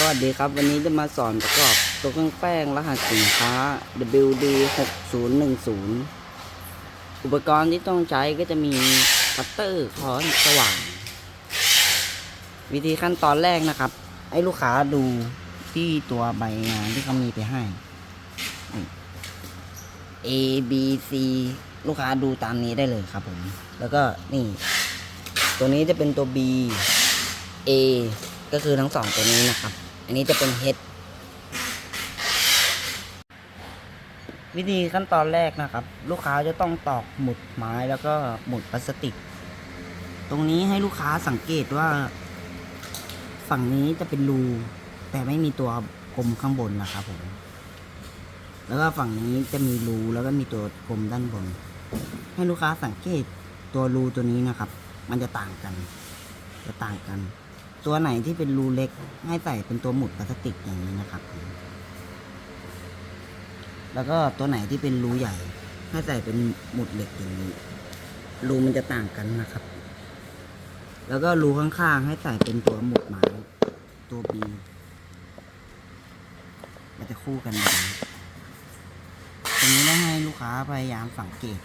สวัสดีครับวันนี้จะมาสอนประกอบตัวเครื่องแป้งรหัสสินค้า WD 6010อุปกรณ์ที่ต้องใช้ก็จะมีคัตเตอร์ค้อนสว่าง วิธีขั้นตอนแรกนะครับ ให้ลูกค้าดูที่ตัวใบงานที่เขามีไปให้ A B C ลูกค้าดูตามนี้ได้เลยครับผม แล้วก็นี่ ตัวนี้จะเป็นตัว B A ก็คือทั้งสองตัวนี้นะครับ อันนี้จะเป็น H วิธีขั้นตอนแรกนะครับ ลูกค้าจะต้องตอกหมุดไม้แล้วก็หมุดพลาสติก ตรงนี้ให้ลูกค้าสังเกตว่า ฝั่งนี้จะเป็นรู แต่ไม่มีตัวกลมข้างบนนะครับผมแล้วก็ฝั่งนี้จะมีรูแล้วก็มีตัวกลมด้านบน ให้ลูกค้าสังเกตตัวรูตัวนี้นะครับ มันจะต่างกัน จะต่างกัน ตัวไหนที่เป็นรูเล็กให้ใส่เป็นตัวหมุดพลาสติกอย่างนี้นะครับ แล้วก็ตัวไหนที่เป็นรูใหญ่ ให้ใส่เป็นหมุดเหล็กอย่างนี้ รูมันจะต่างกันนะครับ แล้วก็รูข้างๆให้ใส่เป็นตัวหมุดไม้ตัวบีมันจะคู่กันแบบนี้ตรงนี้ต้องให้ลูกค้าพยายามสังเกต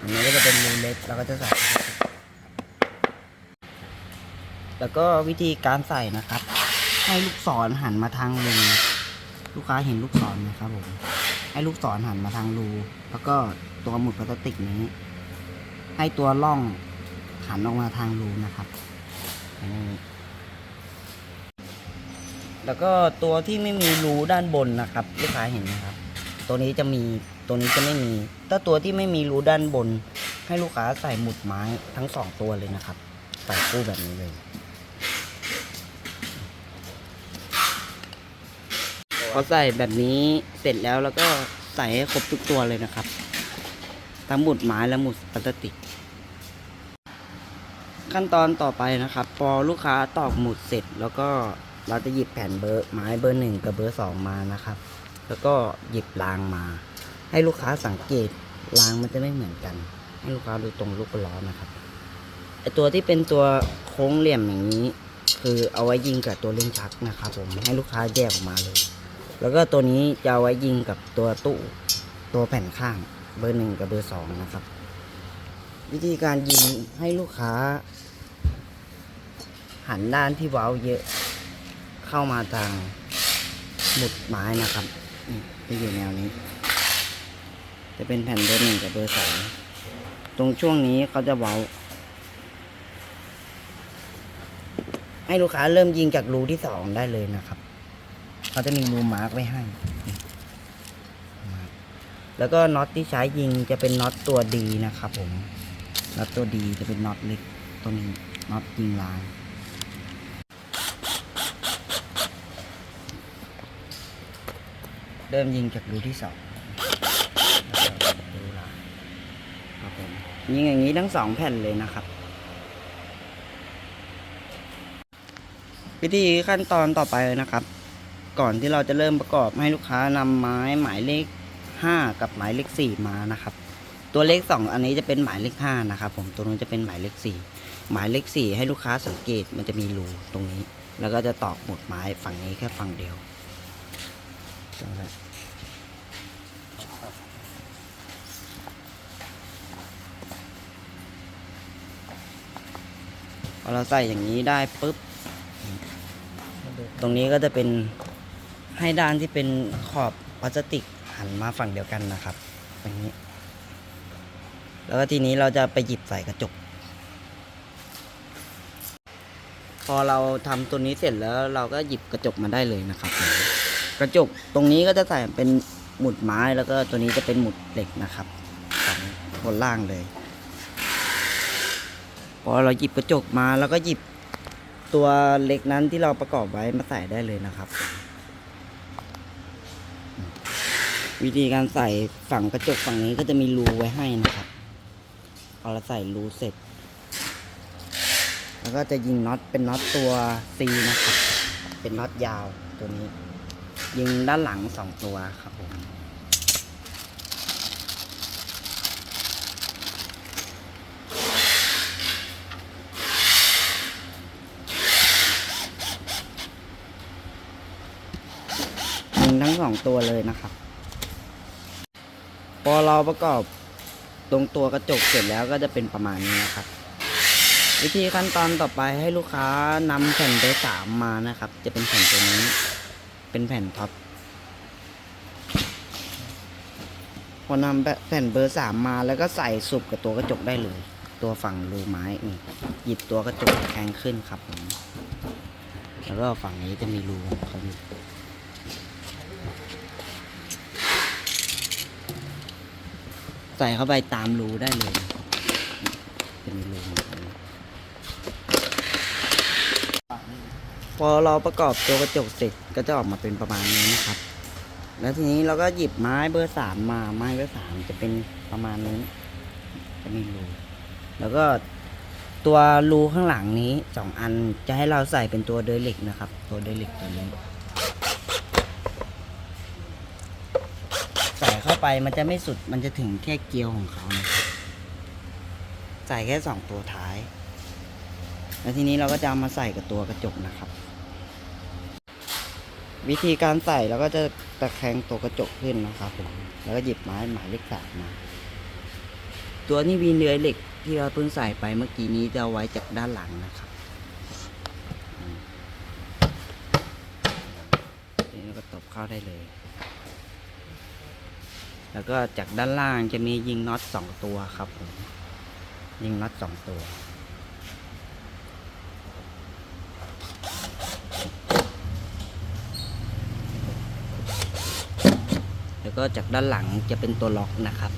อันนี้ก็จะเป็นรูเล็กเราก็จะใส่ แล้วก็วิธีการใส่นะครับ ให้ลูกศรหันมาทางรูลูกค้าเห็นลูกศรไหมครับผมให้ลูกศรหันมาทางรู แล้วก็ตัวหมุดพลาสติกนี้ ให้ตัวล่องหันออกมาทางรูนะครับแล้วก็ตัวที่ไม่มีรูด้านบนนะครับ ลูกค้าเห็นไหมครับ ตัวนี้จะมี ตัวนี้จะไม่มี ถ้าตัวที่ไม่มีรูด้านบน ให้ลูกค้าใส่หมุดไม้ทั้งสองตัวเลยนะครับ ใส่คู่แบบนี้เลย พอใส่แบบนี้เสร็จแล้วแล้วก็ใส่ให้ครบทุกตัวเลยนะครับ ทั้งหมุดไม้และหมุดพลาสติก ขั้นตอนต่อไปนะครับ พอลูกค้าตอกหมุดเสร็จแล้วก็เราจะหยิบแผ่นเบอร์ไม้เบอร์หนึ่งกับเบอร์สองมานะครับ แล้วก็หยิบรางมา ให้ลูกค้าสังเกตรางมันจะไม่เหมือนกัน ให้ลูกค้าดูตรงลูกล้อนะครับไอตัวที่เป็นตัวโค้งเหลี่ยมอย่างนี้ คือเอาไว้ยิงกับตัวเล่นชักนะครับผมให้ลูกค้าแยกออกมาเลย แล้วก็ตัวนี้จะเอาไว้ยิงกับตัวตู้ตัวแผ่นข้างเบอร์หนึ่งกับเบอร์สองนะครับ วิธีการยิงให้ลูกค้า หันด้านที่เว้าเยอะเข้ามาทางหมุดไม้นะครับนี่จะอยู่แนวนี้ จะเป็นแผ่นเบอร์หนึ่งกับเบอร์สองตรงช่วงนี้เขาจะเว้าให้ลูกค้าเริ่มยิงจากรูที่สองได้เลยนะครับ เขาจะมีรูมาร์กไว้ให้ แล้วก็น็อตที่ใช้ยิงจะเป็นน็อตตัวดีนะครับผม น็อตตัวดีจะเป็นน็อตเล็กตัวนี้น็อตยิงรางเริ่มยิงจากรูที่สองแล้วก็รูรางครับ ผมยิงอย่างนี้ทั้งสองแผ่นเลยนะครับ วิธีขั้นตอนต่อไปนะครับ ก่อนที่เราจะเริ่มประกอบให้ลูกค้านำไม้หมายเลข 5 กับหมายเลข 4 มานะครับ ตัวเลข 2 อันนี้จะเป็นหมายเลข5นะครับผมตัวนู้นจะเป็นหมายเลข 4 หมายเลข 4 ให้ลูกค้าสังเกตมันจะมีรูตรงนี้ แล้วก็จะตอกหมุดไม้ฝั่งนี้แค่ฝั่งเดียวตรงนั้น พอเราใส่อย่างนี้ได้ปุ๊บ ตรงนี้ก็จะเป็นให้ด้านที่เป็นขอบพลาสติกหันมาฝั่งเดียวกันนะครับอย่างนี้ แล้วก็ทีนี้เราจะไปหยิบใส่กระจก พอเราทำตัวนี้เสร็จแล้วเราก็หยิบกระจกมาได้เลยนะครับ กระจกตรงนี้ก็จะใส่เป็นหมุดไม้แล้วก็ตัวนี้จะเป็นหมุดเหล็กนะครับสองบนล่างเลย พอเราหยิบกระจกมาแล้วก็หยิบตัวเล็กนั้นที่เราประกอบไว้มาใส่ได้เลยนะครับ วิธีการใส่ฝั่งกระจกฝั่งนี้ก็จะมีรูไว้ให้นะครับพอเราใส่รูเสร็จ แล้วก็จะยิงน็อตเป็นน็อตตัว C นะครับ เป็นน็อตยาวตัวนี้ ยิงด้านหลังสองตัวครับผม งทั้งสองตัวเลยนะครับ พอเราประกอบตรงตัวกระจกเสร็จแล้วก็จะเป็นประมาณนี้นะครับ วิธีขั้นตอนต่อไปให้ลูกค้านำแผ่นเบอร์สามมานะครับ จะเป็นแผ่นตัวนี้ เป็นแผ่นท็อปพอนำแผ่นเบอร์สามมาแล้วก็ใส่สุบกับตัวกระจกได้เลย ตัวฝั่งรูไม้นี่หยิบตัวกระจกแทงขึ้นครับผมแล้วก็ฝั่งนี้จะมีรูของเขาอยู่ ใส่เข้าไปตามรูได้เลยจะมีรูของเขาพอเราประกอบตัวกระจกเสร็จก็จะออกมาเป็นประมาณนี้นะครับ แล้วทีนี้เราก็หยิบไม้เบอร์สามมาไม้เบอร์สามจะเป็นประมาณนี้ จะมีรูแล้วก็ตัวรูข้างหลังนี้สองอันจะให้เราใส่เป็นตัวเดอยเหล็กนะครับ ตัวเดอยเหล็กตัวนี้ ใส่ เข้าไปมันจะไม่สุดมันจะถึงแค่เกลียวของเขานะใส่แค่สองตัวท้าย แล้วทีนี้เราก็จะเอามาใส่กับตัวกระจกนะครับ วิธีการใส่เราก็จะตะแคงตัวกระจกขึ้นนะครับผมแล้วก็หยิบไม้หมายเลขสามมา ตัวนี้วีเนื้อเหล็กที่เราเพิ่งใส่ไปเมื่อกี้นี้จะไว้จากด้านหลังนะครับนี้เราก็ตบเข้าได้เลย แล้วก็จากด้านล่างจะมียิงน็อตสองตัวครับผมยิงน็อตสองตัว แล้วก็จากด้านหลังจะเป็นตัวล็อกนะครับ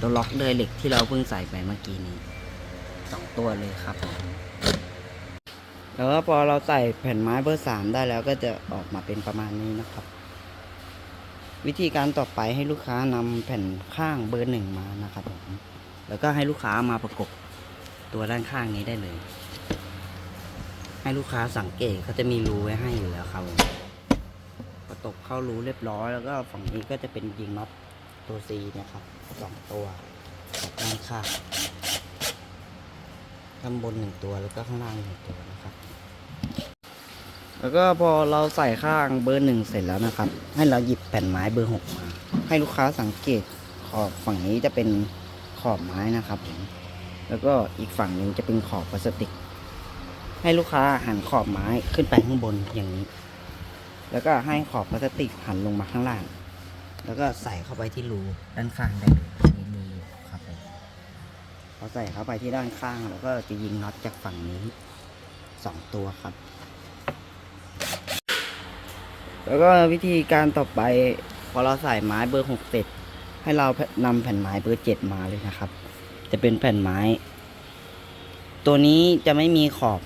ตัวล็อกเดอยเหล็กที่เราเพิ่งใส่ไปเมื่อกี้นี้สองตัวเลยครับแล้วพอเราใส่แผ่นไม้เบอร์สามได้แล้วก็จะออกมาเป็นประมาณนี้นะครับ วิธีการต่อไปให้ลูกค้านำแผ่นข้างเบอร์หนึ่งมานะครับผมแล้วก็ให้ลูกค้ามาประกบตัวด้านข้างนี้ได้เลย ให้ลูกค้าสังเกตเขาจะมีรูไว้ให้อยู่แล้วครับผมพอตกเข้ารูเรียบร้อย แล้วก็ฝั่งนี้ก็จะเป็นยิงน็อตตัว C นะครับสองตัวด้านข้างข้างบนหนึ่งตัวแล้วก็ข้างล่างหนึ่งตัวนะครับ แล้วก็พอเราใส่ข้างเบอร์หนึ่งเสร็จแล้วนะครับ ให้เราหยิบแผ่นไม้เบอร์หกมา ให้ลูกค้าสังเกตขอบฝั่งนี้จะเป็นขอบไม้นะครับผมแล้วก็อีกฝั่งหนึ่งจะเป็นขอบพลาสติก ให้ลูกค้าหันขอบไม้ขึ้นไปข้างบนอย่างนี้ แล้วก็ให้ขอบพลาสติกหันลงมาข้างล่าง แล้วก็ใส่เข้าไปที่รูด้านข้างได้เลยมีรูอครับผมพอใส่เข้าไปที่ด้านข้าง แล้วก็จะยิงน็อตจากฝั่งนี้สองตัวครับ แล้วก็วิธีการต่อไปพอเราใส่ไม้เบอร์หกเสร็จ ให้เรานำแผ่นไม้เบอร์เจ็ดมาเลยนะครับ จะเป็นแผ่นไม้ ตัวนี้จะไม่มีขอบ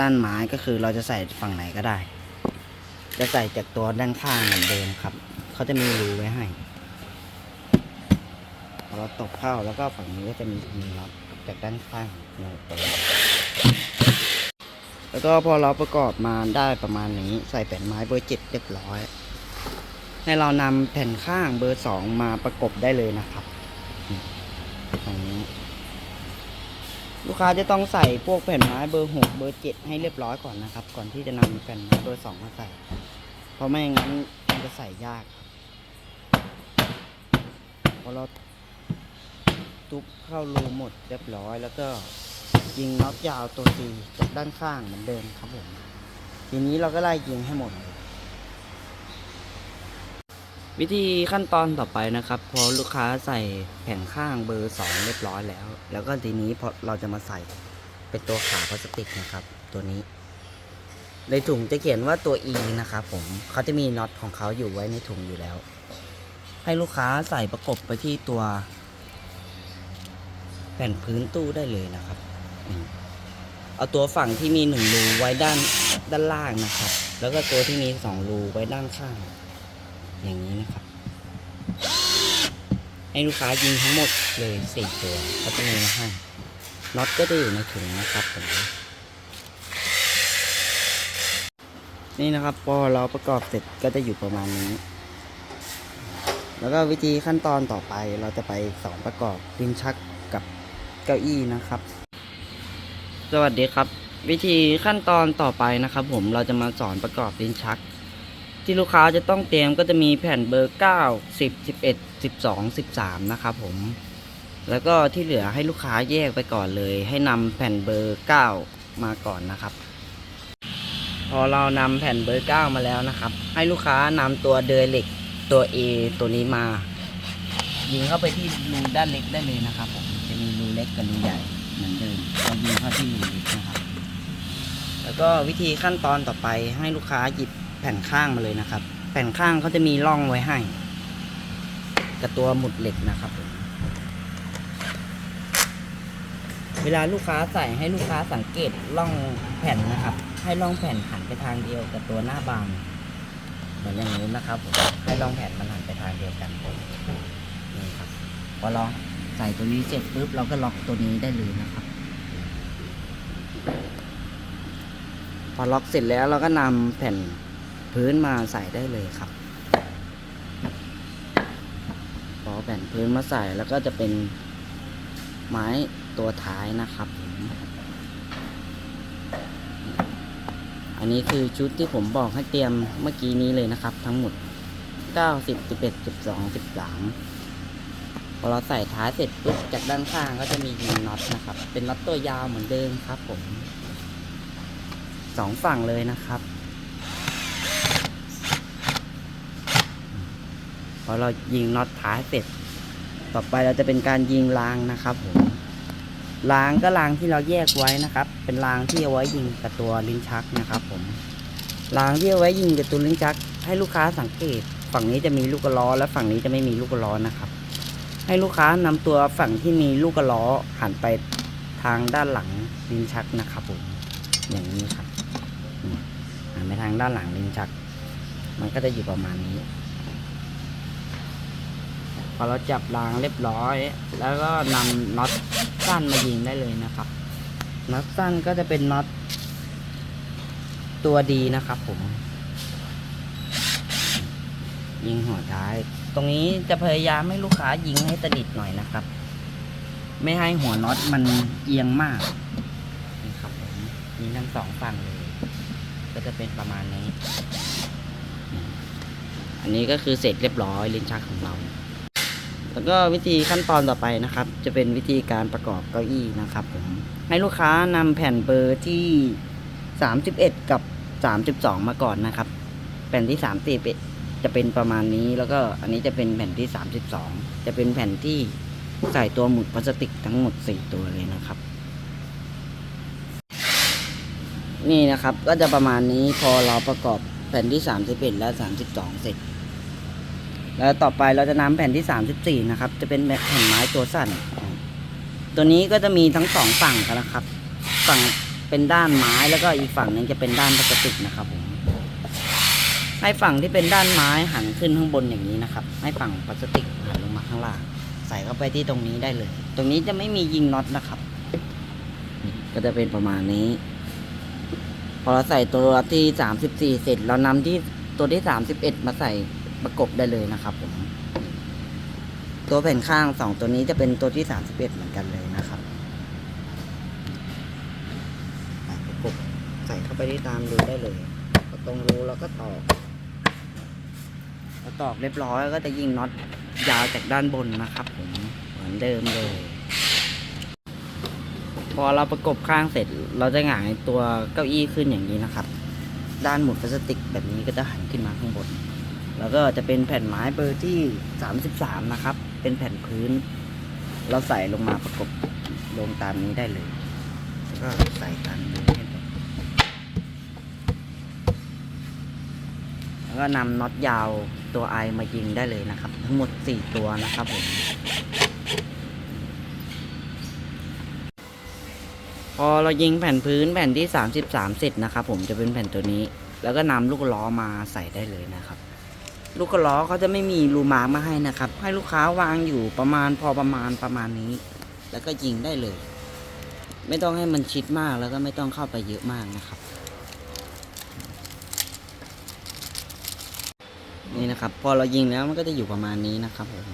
ด้านไม้ก็คือเราจะใส่ฝั่งไหนก็ได้ จะใส่จากตัวด้านข้างเหมือนเดิมครับเขาจะมีรูไว้ให้พอเราตบเข้าแล้วก็ฝั่งนี้ก็จะมีมีน็อตจากด้านข้างหนึ่งตัว แล้วก็พอเราประกอบมาได้ประมาณนี้ใส่แผ่นไม้เบอร์เจ็ดเรียบร้อย ให้เรานำแผ่นข้างเบอร์สองมาประกบได้เลยนะครับตรงนี้ลูกค้าจะต้องใส่พวกแผ่นไม้เบอร์หกเบอร์เจ็ดให้เรียบร้อยก่อนนะครับ ก่อนที่จะนำแผ่นไม้เบอร์สองมาใส่ เพราะไม่อย่างนั้นมันจะใส่ยากพอเราทุบเข้ารูหมดเรียบร้อยแล้วก็ ยิงน็อตยาวตัวซีจากด้านข้างเหมือนเดิมครับผม ทีนี้เราก็ไล่ยิงให้หมดเลยวิธีขั้นตอนต่อไปนะครับ พอลูกค้าใส่แผ่นข้างเบอร์สองเรียบร้อยแล้ว แล้วก็ทีนี้พอเราจะมาใส่เป็นตัวขาพลาสติกนะครับ ตัวนี้ ในถุงจะเขียนว่าตัว E นะครับผมเขาจะมีน็อตของเขาอยู่ไว้ในถุงอยู่แล้ว ให้ลูกค้าใส่ประกบไปที่ตัวแผ่นพื้นตู้ได้เลยนะครับ เอาตัวฝั่งที่มีหนึ่งรูไว้ด้านด้านล่างนะครับ แล้วก็ตัวที่มีสองรูไว้ด้านข้าง อย่างนี้นะครับ ให้ลูกค้ายิงทั้งหมดเลยสี่ตัวเขาจะมีมาให้น็อตก็จะอยู่ในถุงนะครับผมนี่นะครับพอเราประกอบเสร็จก็จะอยู่ประมาณนี้ แล้วก็วิธีขั้นตอนต่อไปเราจะไปสอนประกอบลิ้นชักกับเก้าอี้นะครับ สวัสดีครับ วิธีขั้นตอนต่อไปนะครับผมเราจะมาสอนประกอบลิ้นชัก ที่ลูกค้าจะต้องเตรียมก็จะมีแผ่นเบอร์ 9 10 11 12 13 นะครับผม แล้วก็ที่เหลือให้ลูกค้าแยกไปก่อนเลย ให้นำแผ่นเบอร์ 9 มาก่อนนะครับ พอเรานำแผ่นเบอร์ 9 มาแล้วนะครับ ให้ลูกค้านำตัวเดยเหล็กตัว A ตัวนี้มา ยิงเข้าไปที่รูด้านเล็กได้เลยนะครับผมจะมีรูเล็กกับรูใหญ่ เหมือนเดิมเรายิงเข้าที่รูเล็กนะครับ แล้วก็วิธีขั้นตอนต่อไปให้ลูกค้าหยิบแผ่นข้างมาเลยนะครับ แผ่นข้างเขาจะมีร่องไว้ให้กับตัวหมุดเหล็กนะครับ เวลาลูกค้าใส่ให้ลูกค้าสังเกตร่องแผ่นนะครับ ให้ร่องแผ่นหันไปทางเดียวกับตัวหน้าบานเหมือนอย่างนี้นะครับผมให้ร่องแผ่นมันหันไปทางเดียวกันนี่ครับพอเรา ใส่ตัวนี้เสร็จปุ๊บเราก็ล็อกตัวนี้ได้เลยนะครับ พอล็อกเสร็จแล้วเราก็นำแผ่นพื้นมาใส่ได้เลยครับ พอแผ่นพื้นมาใส่แล้วก็จะเป็นไม้ตัวท้ายนะครับ อันนี้คือชุดที่ผมบอกให้เตรียมเมื่อกี้นี้เลยนะครับ ทั้งหมด 9 10 11 12 13 อเราใส่ท้ายเสร็จปุ๊บจากด้านข้างก็จะมียิงน็อตนะครับ เป็นน็อตตัวยาวเหมือนเดิมครับผมสองฝั่งเลยนะครับ พอเรายิงน็อตท้ายเสร็จ ต่อไปเราจะเป็นการยิงรางนะครับผมรางก็รางที่เราแยกไว้นะครับ เป็นรางที่เอาไว้ยิงกับตัวลิ้นชักนะครับ ผมรางที่เอาไว้ยิงกับตัวลิ้นชัก ให้ลูกค้าสังเกต ฝั่งนี้จะมีลูกกระล้อและฝั่งนี้จะไม่มีลูกกระล้อนะครับ ให้ลูกค้านำตัวฝั่งที่มีลูกกระล้อหันไปทางด้านหลังลิ้นชักนะครับผมอย่างนี้ครับหันไปทางด้านหลังลิ้นชัก มันก็จะอยู่ประมาณนี้ พอเราจับรางเรียบร้อย แล้วก็นำน็อตสั้นมายิงได้เลยนะครับน็อตสั้นก็จะเป็นน็อตตัวดีนะครับผม ยิงหัวท้าย ตรงนี้จะพยายามให้ลูกค้ายิงให้สนิทหน่อยนะครับ ไม่ให้หัวน็อตมันเอียงมากนี่ครับผมมีทั้งสองฝั่งเลย ก็จะเป็นประมาณนี้ อันนี้ก็คือเสร็จเรียบร้อยลิ้นชักของเรา แล้วก็วิธีขั้นตอนต่อไปนะครับ จะเป็นวิธีการประกอบเก้าอี้นะครับผมให้ลูกค้านำแผ่นเบอร์ที่ 31 กับ 32 มาก่อนนะครับ แผ่นที่ 31 จะเป็นประมาณนี้แล้วก็อันนี้จะเป็นแผ่นที่ 32 จะเป็นแผ่นที่ใส่ตัวหมุดพลาสติกทั้งหมด 4 ตัวเลยนะครับ นี่นะครับก็จะประมาณนี้พอเราประกอบแผ่นที่ 31 และ 32 เสร็จ แล้วต่อไปเราจะนำแผ่นที่ 34 นะครับ จะเป็นแผ่นไม้ตัวสั้น ตัวนี้ก็จะมีทั้งสองฝั่งกันนะครับ ฝั่งเป็นด้านไม้แล้วก็อีกฝั่งหนึงจะเป็นด้านพลาสติกนะครับผม ให้ฝั่งที่เป็นด้านไม้หันขึ้นข้างบนอย่างนี้นะครับ ให้ฝั่งพลาสติกหันลงมาข้างล่าง ใส่เข้าไปที่ตรงนี้ได้เลย ตรงนี้จะไม่มียิงน็อตนะครับ ก็จะเป็นประมาณนี้ พอเราใส่ตัวที่34เสร็จเรานำที่ตัวที่31มสิบเอ็ดมาใส่ประกบได้เลยนะครับผมตัวแผ่นข้างสองตัวนี้จะเป็นตัวที่31เอ็ดเหมือนกันเลยนะครับประกบใส่เข้าไปที่ตามรูได้เลยตรงรูแล้วก็ตอ พอตอกเรียบร้อยก็จะยิงน็อตยาวจากด้านบนนะครับผมเหมือนเดิมเลย พอเราประกบข้างเสร็จเราจะหงายตัวเก้าอี้ขึ้นอย่างนี้นะครับ ด้านหมุดพลาสติกแบบนี้ก็จะหันขึ้นมาข้างบน แล้วก็จะเป็นแผ่นไม้เบอร์ที่ 33 นะครับ เป็นแผ่นพื้น เราใส่ลงมาประกบลงตามนี้ได้เลย แล้วก็ใส่ตามนี้ให้หมด แล้วก็นำน็อตยาวตัวไอมายิงได้เลยนะครับ ทั้งหมด 4 ตัวนะครับผมพอเรายิงแผ่นพื้นแผ่นที่ 33เสร็จนะครับผมจะเป็นแผ่นตัวนี้ แล้วก็นำลูกล้อมาใส่ได้เลยนะครับ ลูกล้อเขาจะไม่มีรูมาร์กมาให้นะครับ ให้ลูกค้าวางอยู่ประมาณพอประมาณประมาณนี้ แล้วก็ยิงได้เลย ไม่ต้องให้มันชิดมากแล้วก็ไม่ต้องเข้าไปเยอะมากนะครับ นี่นะครับ พอเรายิงแล้วมันก็จะอยู่ประมาณนี้นะครับผม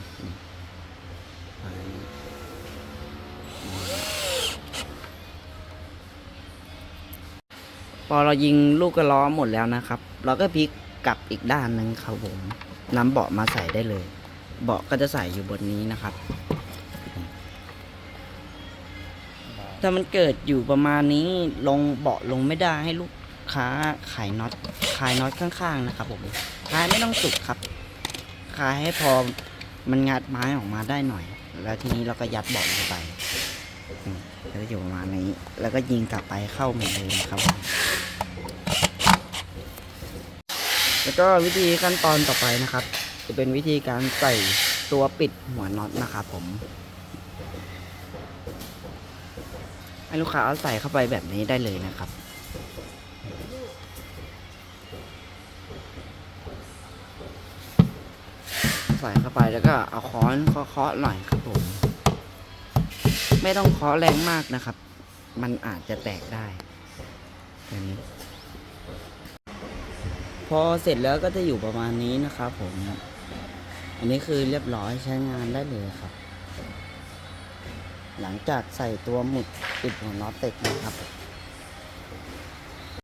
พอเรายิงลูกกระล้อหมดแล้วนะครับ เราก็พลิกกลับอีกด้านหนึ่งครับผมนำเบาะมาใส่ได้เลย เบาะก็จะใส่อยู่บนนี้นะครับ ถ้ามันเกิดอยู่ประมาณนี้ลงเบาะลงไม่ได้ให้ลูกค้าขายน็อตคลายน็อตข้างๆนะครับผม คายไม่ต้องสุดครับคายให้พอมันงัดไม้ออกมาได้หน่อย แล้วทีนี้เราก็ยัดเบาะลงไปอืมก็จะอยู่ประมาณนี้ แล้วก็ยิงกลับไปเข้าเหมือนเดิมครับ แล้วก็วิธีขั้นตอนต่อไปนะครับ จะเป็นวิธีการใส่ตัวปิดหัวน็อตนะครับผมให้ลูกค้าเอาใส่เข้าไปแบบนี้ได้เลยนะครับ ใส่เข้าไปแล้วก็เอาค้อนเคาะๆหน่อยครับผม ไม่ต้องเคาะแรงมากนะครับ มันอาจจะแตกได้แบบนี้พอเสร็จแล้วก็จะอยู่ประมาณนี้นะครับผม อันนี้คือเรียบร้อยใช้งานได้เลยครับ หลังจากใส่ตัวหมุดปิดหัวน็อตเสร็จนะครับ